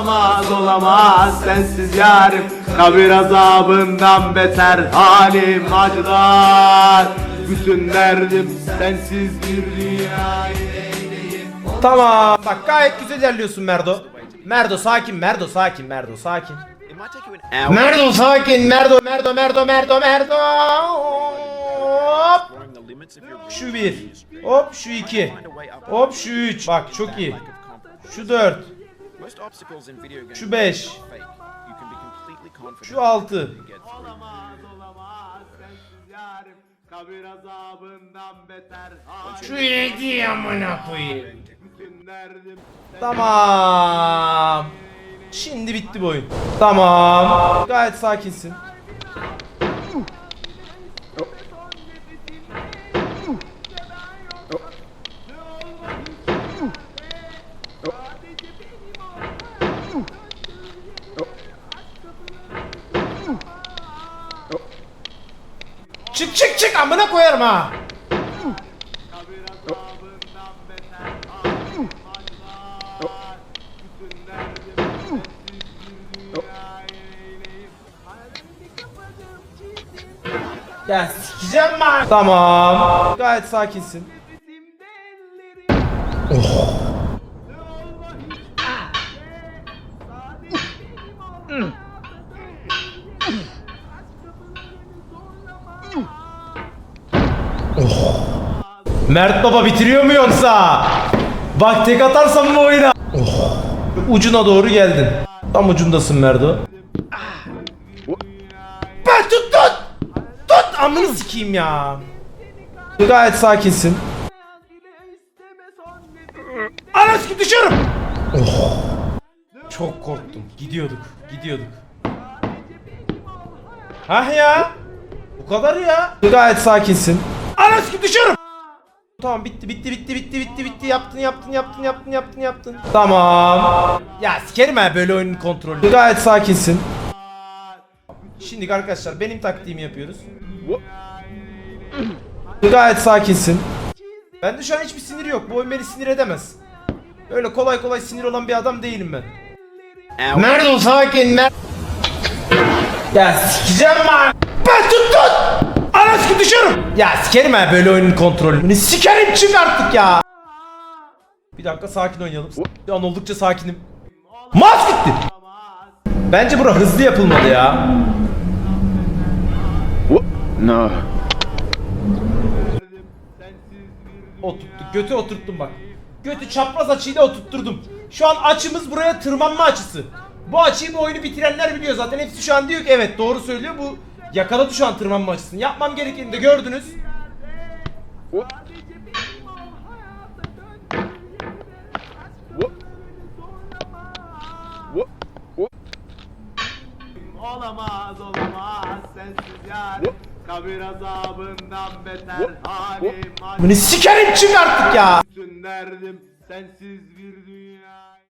Olamaz olamaz sensiz yarim Kabir azabından beter halim acılar Bütün derdim sensiz bir dünya Tamam. Bak gayet güzel ilerliyorsun Merdo. Merdo sakin, Merdo sakin, Merdo sakin. Merdo sakin, Merdo, Merdo, Merdo, Merdo, Merdo. Hop. Şu bir. Hop şu iki. Hop şu üç. Bak çok iyi. Şu dört. Şu beş. Şu altı. Olamaz olamaz sensiz yarim Kabir azabından beter halim Şu yedi amına koyayım. Tamam. Şimdi bitti bu oyun. Tamam. Gayet sakinsin. Çık çık çık amına koyarım ha. Ya sikeceğim ben. Tamam. Gayet sakinsin. Bizim ellerim Mert Baba bitiriyor mu yoksa? Bak tek atarsam bu oyuna. Ucuna doğru geldin. Tam ucundasın Merdo. Ben tut tut. Tut amını sikeyim ya. Gayet sakinsin. Anas ki düşüyorum. Çok korktum. Gidiyorduk. Gidiyorduk. Hah ya. Bu kadar ya. Gayet sakinsin. Anas ki düşüyorum. Tamam bitti bitti bitti bitti bitti bitti yaptın yaptın yaptın yaptın yaptın yaptın. Tamam. Ya sikerim ha böyle oyunun kontrolü. Gayet sakinsin. Şimdi arkadaşlar benim taktiğimi yapıyoruz. Gayet sakinsin. Bende şu an hiçbir sinir yok. Bu oyun beni sinir edemez. Öyle kolay kolay sinir olan bir adam değilim ben. Merdo sakin mer... Ya sikeceğim ben. Ben tut tut. Anas ki düşüyorum. Ya sikerim ha böyle oyunun kontrolü. Beni sikerim çık artık ya. Bir dakika sakin oynayalım. An oldukça sakinim. Mas gitti. Bence bura hızlı yapılmadı ya. No. Oturttuk. Götü oturttum bak. Götü çapraz açıyla oturtturdum. Şu an açımız buraya tırmanma açısı. Bu açıyı bu oyunu bitirenler biliyor zaten. Hepsi şu an diyor ki evet doğru söylüyor. Bu yakaladı şu an tırmanma açısını. Yapmam gerekeni de gördünüz. Olamaz olamaz sensiz yarim Kabir azabından beter halim Bunu sikerim çık artık ya. Bütün derdim sensiz bir dünya